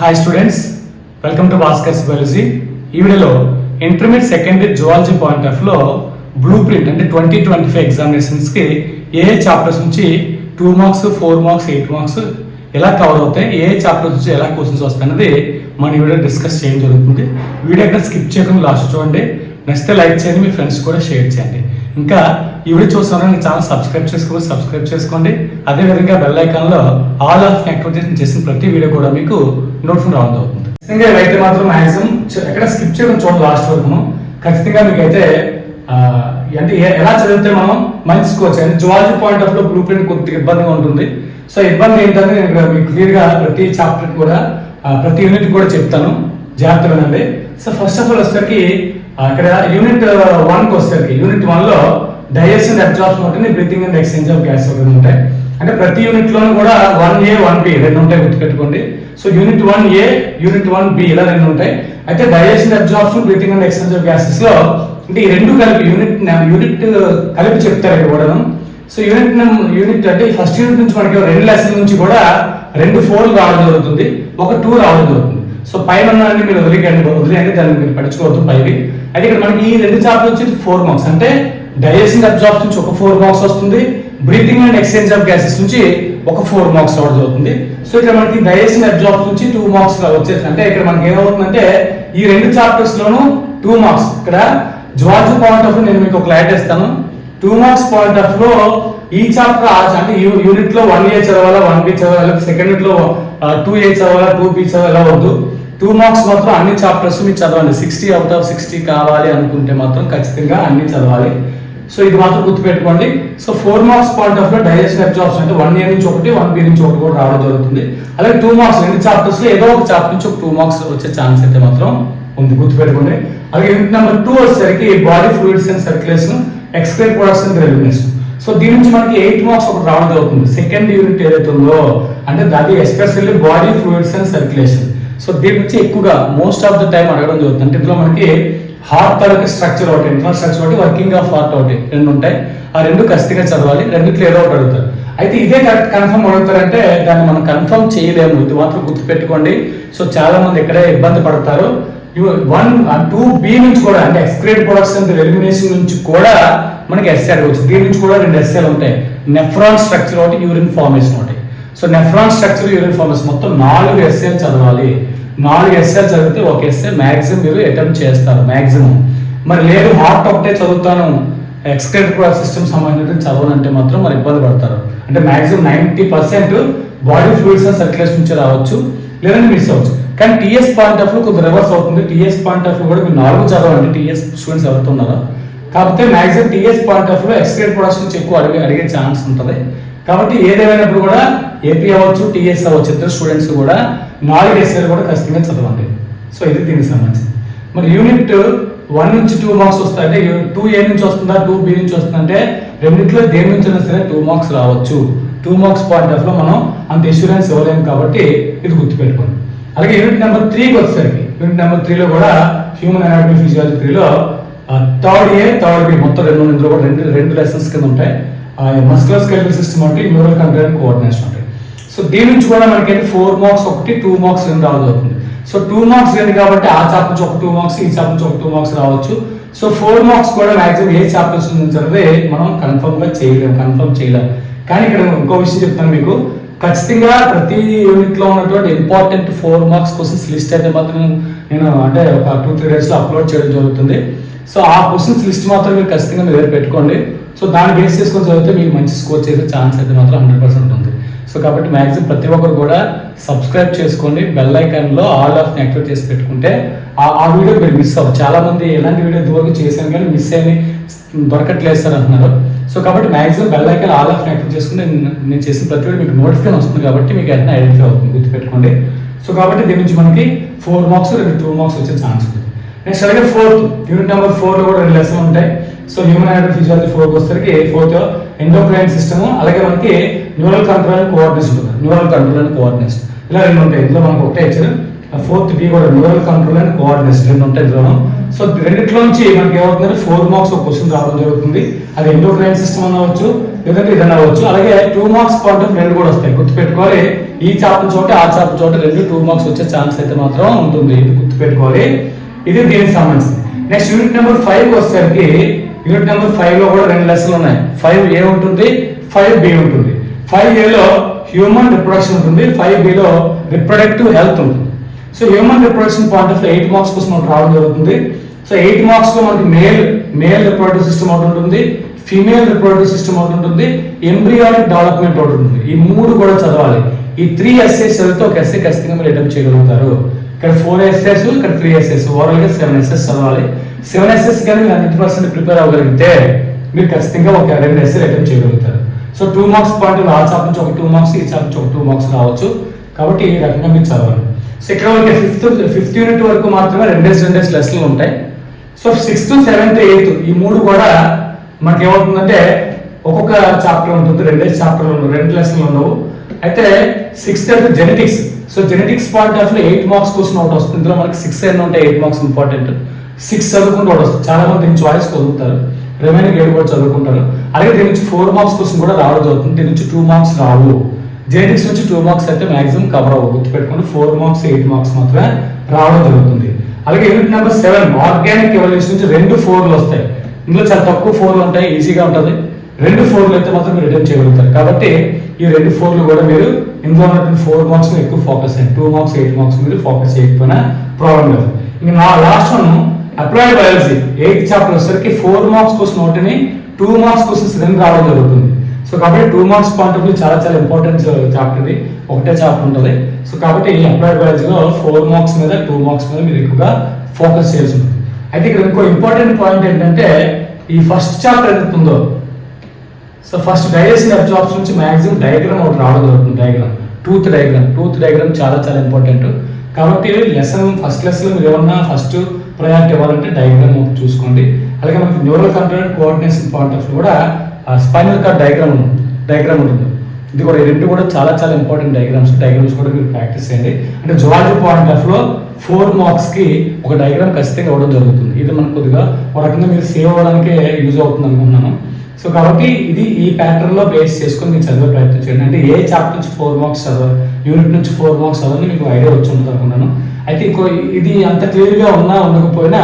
Hi students welcome to Bhaskar's biology ఈ వీడియోలో intermediate secondary zoology point ఆఫ్లో blue print అంటే ట్వంటీ ట్వంటీ ఫైవ్ ఎగ్జామినేషన్స్కి ఏ ఏ చాప్టర్స్ నుంచి two marks four marks eight marks ఎలా కవర్ అవుతాయి ఏ చాప్టర్స్ నుంచి ఎలా క్వశ్చన్స్ వస్తాయి అనేది మన వీడియో డిస్కస్ చేయడం జరుగుతుంది. వీడియో అక్కడ స్కిప్ చేయకుండా లాస్ట్ చూడండి. నచ్చితే లైక్ చేయండి మీ ఫ్రెండ్స్ కూడా షేర్ చేయండి. ఇంకా ఈ వీడియో చూస్తున్న ఛానల్ సబ్స్క్రైబ్ చేసుకోండి సబ్స్క్రైబ్ చేసుకోండి. అదే విధంగా బెల్ ఐకాన్లో ఆల్ ఆఫ్ యాక్టివిటీస్ చేసిన ప్రతి వీడియో కూడా మీకు నోటిఫికేషన్ రావడం అవుతుంది ఖచ్చితంగా అయితే మాత్రం మ్యాక్సిమం ఎక్కడ స్కిప్ చేయడం చూడండి లాస్ట్ వరకు ఖచ్చితంగా మీకైతే అంటే ఎలా చదివితే మనం మంచి స్కోర్ చేయాలి జువాలజీ పాయింట్ ఆఫ్లో బ్లూ ప్రింట్ కొద్దిగా ఇబ్బందిగా ఉంటుంది. సో ఇబ్బంది ఏంటంటే నేను ఇక్కడ మీకు క్లియర్గా ప్రతి చాప్టర్ కూడా ప్రతి యూనిట్ కూడా చెప్తాను. జాగ్రత్తగా వినండి. సో ఫస్ట్ ఆఫ్ ఆల్ వచ్చేసరికి అక్కడ ఇక్కడ యూనిట్ వన్కి వచ్చేసరికి యూనిట్ వన్లో డైజెషన్ అబ్జార్ప్షన్ ఉంటుంది breathing and exchange of gas ఒకటి ఉంటాయి. అంటే ప్రతి యూనిట్ లోనూ కూడా వన్ ఏ వన్ బి రెండు ఉంటాయి గుర్తుపెట్టుకోండి. So unit one A unit one B ఇలా రెండు ఉంటాయి. అయితే digestion absorption breathing and exchange of గ్యాసెస్లో అంటే ఈ రెండు కలిపి యూనిట్ యూనిట్ కలిపి చెప్తారు ఇక్కడ కూడా. సో యూనిట్ యూనిట్ అంటే ఫస్ట్ యూనిట్ నుంచి మనకి రెండు లెసన్ నుంచి కూడా రెండు ఫోర్ రావడం జరుగుతుంది. ఒక టూ రావడం జరుగుతుంది. సో పైన ఉన్నదాన్ని మీరు వదిలేయండి వదిలేయండి దాన్ని మీరు పడుచుకోవద్దు పైవి. అయితే ఇక్కడ మనకి ఈ రెండు చాప్టర్ వచ్చి ఫోర్ మార్క్స్ అంటే డైజెషన్ అబ్జార్బ్స్ నుంచి ఒక ఫోర్ మార్క్స్ వస్తుంది. Breathing and exchange of gases నుంచి ఒక ఫోర్ మార్క్స్ రావడం జరుగుతుంది. సో ఇక్కడ మనకి డైజెషన్ అబ్జార్బ్స్ నుంచి టూ మార్క్స్ వచ్చేసి అంటే ఇక్కడ మనకి ఏమవుతుందంటే ఈ రెండు చాప్టర్స్ లోను టూ మార్క్స్. ఇక్కడ జువాలజీ పాయింట్ ఆఫ్ నేను మీకు క్లారిటీ ఇస్తాను టూ మార్క్స్ పాయింట్ ఆఫ్లో ఈ చాప్టర్ అంటే యూనిట్లో వన్ ఏ చదవాలా వన్ బి చదవాలా సెకండ్ యూనిట్లో టూ ఏ చదవాలా టూ బి చదవాలా వద్దు. టూ మార్క్స్ మాత్రం అన్ని చాప్టర్స్ మీరు చదవండి. సిక్స్టీ అవుట్ ఆఫ్ సిక్స్టీ కావాలి అనుకుంటే మాత్రం ఖచ్చితంగా అన్ని చదవాలి. సో ఇది మాత్రం గుర్తుపెట్టుకోండి. సో ఫోర్ మార్క్స్ పాయింట్ ఆఫ్లో డైజెస్ట్ అబ్జార్బ్స్ అంటే వన్ ఇయర్ నుంచి ఒకటి వన్ బి నుంచి ఒకటి కూడా రావడం జరుగుతుంది. అలాగే టూ మార్క్స్ రెండు చాప్టర్స్లో ఏదో ఒక చాప్టర్ నుంచి ఒక టూ మార్క్స్ వచ్చే ఛాన్స్ అయితే మాత్రం ఉంది. గుర్తుపెట్టుకోండి. అలాగే యూనిట్ నెంబర్ టూ వచ్చేసరికి body fluids and circulation excrete products and regulation so దీని నుంచి మనకి ఎయిట్ మార్క్స్ ఒకటి రావడం జరుగుతుంది. సెకండ్ యూనిట్ ఏదైతే ఉందో అంటే దాని especially body fluids and circulation so దీని నుంచి ఎక్కువగా మోస్ట్ ఆఫ్ ద టైం అడగడం జరుగుతుంది. అంటే ఇందులో మనకి హార్ట్ తాలూకు స్ట్రక్చర్ ఒకటి ఇంటర్నల్ స్ట్రక్చర్ ఒకటి వర్కింగ్ ఆఫ్ హార్ట్ ఒకటి రెండు ఉంటాయి. ఆ రెండు ఖచ్చితంగా చదవాలి రెండిట్లో ఏదో ఒకటి అడుగుతారు. అయితే ఇదే కరెక్ట్ కన్ఫర్మ్ అడుగుతారంటే దాన్ని మనం కన్ఫర్మ్ చేయలేము. ఇది మాత్రం గుర్తుపెట్టుకోండి. సో చాలా మంది ఇక్కడే ఇబ్బంది పడతారు. వన్ టూ బి నుంచి కూడా అంటే ఎక్స్క్రేట్ ప్రొడక్ట్స్ అండ్ ఎలిమినేషన్ నుంచి కూడా మనకి ఎస్ఏ అడగవచ్చు. దీని నుంచి కూడా రెండు ఎస్ఏలు ఉంటాయి. నెఫ్రాన్ స్ట్రక్చర్ ఒకటి యూరిన్ ఫార్మేషన్ ఒకటి. So nephron structure urine formation మొత్తం నాలుగు ఎస్ఏలు చదవాలి. నాలుగు ఎస్ఏలు చదివితే ఒక ఎస్ఏ మ్యాక్సిమం మీరు అటెంప్ట్ చేస్తారు మ్యాక్సిమం మరి లేదు హార్ట్ ఒకటే చదువుతాను ఎక్స్క్రేట్ సిస్టమ్ సంబంధించిన చదవనంటే మాత్రం మరి ఇబ్బంది పడతారు. అంటే maximum ninety percent body fluids and circulation నుంచి రావచ్చు లేదంటే మిస్ అవ్వచ్చు. కానీ టీఎస్ పాయింట్ ఆఫ్ వ్యూ కొద్దిగా రివర్స్ అవుతుంది. టీఎస్ పాయింట్ ఆఫ్ వ్యూ కూడా మీరు నాలుగు చదవండి. టీఎస్ స్టూడెంట్స్ ఎవరుతున్నారో. కాకపోతే maximum TS point of view excrete products నుంచి ఎక్కువ అడిగే అడిగే ఛాన్స్ ఉంటుంది. కాబట్టి ఏదేమైనప్పుడు కూడా ఏపీ అవ్వచ్చు టీఎస్ అవ్వచ్చు ఇద్దరు స్టూడెంట్స్ కూడా నాలుగు ఎస్ఏలు కూడా ఖచ్చితంగా చదవండి. సో ఇది దీనికి సంబంధించి మరి యూనిట్ వన్ నుంచి టూ మార్క్స్ వస్తాయి అంటే టూ ఏ నుంచి వస్తుందా టూ బి నుంచి వస్తుందంటే రెండింటిలో దేని నుంచి అయినా సరే టూ మార్క్స్ రావచ్చు. టూ మార్క్స్ పాయింట్ ఆఫ్లో మనం అంత ఇన్సూరెన్స్ ఇవ్వలేము కాబట్టి ఇది గుర్తుపెట్టుకోండి. అలాగే యూనిట్ నెంబర్ త్రీకి వచ్చేసరికి యూనిట్ నెంబర్ త్రీలో కూడా హ్యూమన్ అనాటమీ ఫిజియాలజీ త్రీలో థర్డ్ ఏ థర్డ్ బి మొత్తం రెండు ఇందులో కూడా రెండు రెండు లెసన్స్ కింద ఉంటాయి. మస్కులర్ స్కెలిటల్ సిస్టమ్ అంటే న్యూరల్ కంట్రోల్ కోఆర్డినేషన్ ఉంటాయి సో దీని నుంచి కూడా మనకి ఫోర్ మార్క్స్ ఒకటి టూ మార్క్స్ రెండు రావడం సో టూ మార్క్స్ రెండు కాబట్టి ఆ చాప్ నుంచి ఒక టూ మార్క్స్ ఈ చాప్ నుంచి ఒక టూ మార్క్స్ రావచ్చు. సో ఫోర్ మార్క్స్ కూడా మాక్సిమం ఏ చాప్టర్స్ నుంచి మనం కన్ఫర్మ్గా చేయలేము కన్ఫర్మ్ చేయలేము కానీ ఇక్కడ ఇంకో విషయం చెప్తాను మీకు. ఖచ్చితంగా ప్రతి యూనిట్లో ఉన్నటువంటి important four marks questions list అయితే మాత్రం నేను అంటే ఒక టూ త్రీ డేస్లో అప్లోడ్ చేయడం జరుగుతుంది. సో ఆ క్వశ్చన్స్ లిస్ట్ మాత్రం మీరు ఖచ్చితంగా మీరు పెట్టుకోండి. సో దాన్ని బేస్ చేసుకొని చదివితే మీకు మంచి స్కోర్ చేసే ఛాన్స్ అయితే మాత్రం హండ్రెడ్ పర్సెంట్ ఉంది సో కాబట్టి మ్యాక్సిమం ప్రతి ఒక్కరు కూడా సబ్స్క్రైబ్ చేసుకోండి బెల్ ఐకాన్లో ఆల్ ఆఫ్ యాక్టివేట్ చేసి పెట్టుకుంటే ఆ ఆ వీడియో మీరు మిస్ అవ్వరు చాలామంది ఎలాంటి వీడియో ఇదివరకు చేశాను కానీ మిస్ అయ్యి దొరకట్లేదు సార్ అంటున్నారు. సో కాబట్టి maximum bell icon all off activate చేసుకుంటే నేను- చేసిన ప్రతి వీడియో మీకు నోటిఫికేషన్ వస్తుంది కాబట్టి మీకు వెంటనే ఐడెంటిఫై అవుతుంది గుర్తుపెట్టుకోండి. సో కాబట్టి దీని నుంచి మనకి ఫోర్ మార్క్స్ రెండు టూ మార్క్స్ వచ్చే ఛాన్స్ ఉంది. నెక్స్ట్ అలాగే ఫోర్త్ యూనిట్ నెంబర్ ఫోర్లో కూడా రెండు లెసన్ ఉంటాయి. So human and physiology four వచ్చేసరికి ఫోర్త్ ఎండోక్రైన్ సిస్టమ్ అలాగే మనకి న్యూరల్ కంట్రోల్ అండ్ కోఆర్డినేషన్ ఉంటుంది. Neural control and coordination. ఇలా రెండు ఉంటాయి. ఇందులో మనకు ఒకటే ఇచ్చారు. ఫోర్త్ బి కూడా న్యూరల్ కంట్రోల్ అండ్ కోఆర్డినేషన్ రెండు ఉంటాయి ఇందులో. సో రెండిట్లో నుంచి మనకి ఏమవుతుందంటే ఫోర్ మార్క్స్ ఒక క్వశ్చన్ రావడం జరుగుతుంది. అది ఎండోక్రైన్ సిస్టమ్ అనవచ్చు లేదంటే ఇది అవ్వచ్చు. అలాగే టూ మార్క్స్ పాయింట్ ఆఫ్ రెండు కూడా వస్తాయి. గుర్తుపెట్టుకోవాలి. ఈ చాప్టర్ చోట ఆ చాప్టర్ చోట రెండు టూ మార్క్స్ వచ్చే ఛాన్స్ అయితే మాత్రం ఉంటుంది. ఇది గుర్తుపెట్టుకోవాలి. ఇది దీనికి సంబంధించింది. నెక్స్ట్ యూనిట్ నెంబర్ ఫైవ్ వచ్చేసరికి యూనిట్ నెంబర్ ఫైవ్లో కూడా రెండు లెసన్లు ఉన్నాయి. ఫైవ్ ఏ ఉంటుంది ఫైవ్ బి ఉంటుంది. ఫైవ్ ఏలో హ్యూమన్ రిప్రొడక్షన్ ఉంటుంది ఫైవ్ బిలో రిప్రొడక్టివ్ హెల్త్ ఉంటుంది. So human reproduction point of eight marks కోసం మనకు రావడం జరుగుతుంది. సో ఎయిట్ మార్క్స్లో మనకి మేల్ మేల్ రిప్రొడక్టివ్ సిస్టమ్ ఒకటి ఉంటుంది ఫీమేల్ రిప్రొడక్టివ్ సిస్టమ్ ఒకటి ఉంటుంది ఎంబ్రియానిక్ డెవలప్మెంట్ ఒకటి ఉంటుంది. ఈ మూడు కూడా చదవాలి. ఈ త్రీ ఎస్ఎస్ చదివితే ఒక ఎస్ఏ ఖచ్చితంగా మీరు అటెంప్ట్ చేయగలుగుతారు. ఇక్కడ ఫోర్ ఎస్ఎస్ ఇక్కడ త్రీ ఎస్ఎస్ ఓవరాల్గా సెవెన్ ఎస్ఎస్ చదవాలి. సెవెన్ ఎస్ఎస్ కానీ మీరు హండ్రెడ్ పర్సెంట్ ప్రిపేర్ అవ్వగలిగితే మీరు ఖచ్చితంగా ఒక రెండు ఎస్ఏ అటెంప్ట్ చేయగలుగుతారు. సో టూ మార్క్స్ పాయింట్ ఆ చాప్ నుంచి ఒక టూ మార్క్స్ ఈ చాప్ నుంచి ఒక టూ మార్క్స్ రావచ్చు. కాబట్టి ఈ రకంగా మీరు చదవాలి. సో ఇక్కడ వరకు ఫిఫ్త్ ఫిఫ్త్ యూనిట్ వరకు మాత్రమే రెండేసి రెండేసి లెసన్లు ఉంటాయి. సో సిక్స్త్ సెవెంత్ ఎయిత్ ఈ మూడు కూడా మనకి ఏమవుతుందంటే ఒక్కొక్క చాప్టర్ ఉంటుంది రెండేసి చాప్టర్లు రెండు లెసన్లు ఉండవు. అయితే సిక్స్త్ అయితే genetics so genetics point of eight marks question ఒకటి వస్తుంది. ఇందులో మనకి సిక్స్ ఎన్ని ఉంటాయి ఎయిట్ మార్క్స్ ఇంపార్టెంట్ సిక్స్ చదువుకుంటూ వస్తుంది చాలా మంది దీని చాయిస్ చదువుతారు రిమైనింగ్ ఏడు కూడా చదువుకుంటారు. అలాగే దీని నుంచి ఫోర్ మార్క్స్ కోసం కూడా రావడం జరుగుతుంది. దీని నుంచి టూ మార్క్స్ రావు. జెనెటిక్స్ నుంచి టూ మార్క్స్ అయితే మాక్సిమం కవర్ అవ్వదు గుర్తుపెట్టుకోండి ఫోర్ మార్క్స్ ఎయిట్ మార్క్స్ మాత్రమే రావడం జరుగుతుంది. అలాగే unit number seven organic evolution నుంచి రెండు ఫోర్లు వస్తాయి. ఇందులో చాలా తక్కువ ఫోర్లు ఉంటాయి ఈజీగా ఉంటుంది. రెండు ఫోర్లు అయితే మాత్రం మీరు రిటర్న్ చేయగలుగుతారు. కాబట్టి ఈ రెండు ఫోర్లు కూడా మీరు ఇందులో ఉన్నటువంటి ఫోర్ మార్క్స్ ఎక్కువ ఫోకస్ అయ్యి టూ మార్క్స్ ఎయిట్ మార్క్స్ మీరు ఫోకస్ చేయకపోయినా ప్రాబ్లం లేదు. ఇంకా నా last one applied biology. Eighth chapter వచ్చేసరికి ఫోర్ మార్క్స్ కోసం ఒకటిని టూ మార్క్స్ కోసం రెండు రావడం జరుగుతుంది. సో కాబట్టి two marks point of view చాలా చాలా ఇంపార్టెంట్ చాప్టర్ ఇది. ఒకటే చాప్టర్ ఉంటుంది. సో కాబట్టి అప్లైడ్ బయాలజీలో ఫోర్ మార్క్స్ మీద టూ మార్క్స్ మీద మీరు ఎక్కువగా ఫోకస్ చేయాల్సి ఉంటుంది. అయితే ఇక్కడ ఇంకో ఇంపార్టెంట్ పాయింట్ ఏంటంటే ఈ ఫస్ట్ చాప్టర్ ఎంత ఉందో. సో ఫస్ట్ డైజెషన్ అబ్జార్బ్స్ నుంచి మాక్సిమం డయాగ్రామ్ ఒకటి రావడం జరుగుతుంది diagram. Tooth diagram. Tooth diagram చాలా చాలా ఇంపార్టెంట్. కాబట్టి లెసన్ ఫస్ట్ లెసన్ మీరు ఏమన్నా ఫస్ట్ ప్రయారిటీ ఇవ్వాలంటే డయాగ్రామ్ ఒకటి చూసుకోండి. అలాగే మనకి neural control coordination point of కూడా స్పైనల్ కార్డ్ డయాగ్రామ్ డయాగ్రామ్ ఉంటుంది ఇది కూడా ఈ రెండు కూడా చాలా చాలా ఇంపార్టెంట్ డయాగ్రామ్స్ డయాగ్రామ్స్ కూడా మీరు ప్రాక్టీస్ చేయండి. అంటే జువాలజీ పాయింట్ ఆఫ్లో ఫోర్ మార్క్స్కి ఒక డయాగ్రామ్ ఖచ్చితంగా ఇవ్వడం జరుగుతుంది. ఇది మనకు కొద్దిగా ఒక రకంగా మీరు సేవ్ అవ్వడానికి యూజ్ అవుతుంది అనుకుంటున్నాను. సో కాబట్టి ఇది ఈ ప్యాటర్న్లో బేస్ చేసుకొని మీరు చదివే ప్రయత్నం చేయండి. అంటే ఏ చాప్టర్ నుంచి ఫోర్ మార్క్స్ చదవాలి యూనిట్ నుంచి ఫోర్ మార్క్స్ చదవాలి మీకు ఐడియా వచ్చి ఉంటుంది అనుకున్నాను అయితే ఇంకో ఇది అంత క్లియర్గా ఉన్నా ఉండకపోయినా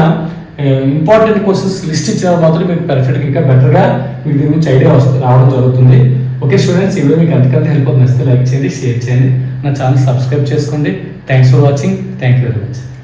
ఇంపార్టెంట్ కోర్సెస్ లిస్ట్ ఇచ్చిన మాత్రం మీకు పర్ఫెక్ట్గా ఇంకా బెటర్గా మీకు దీని నుంచి ఐడియా వస్తుంది రావడం జరుగుతుంది. ఓకే స్టూడెంట్స్ ఈ వీడియో మీకు ఎంతకంత హెల్ప్ అవుతుంది లైక్ చేయండి షేర్ చేయండి. నా ఛానల్ సబ్స్క్రైబ్ చేసుకోండి. Thanks for watching thank you very much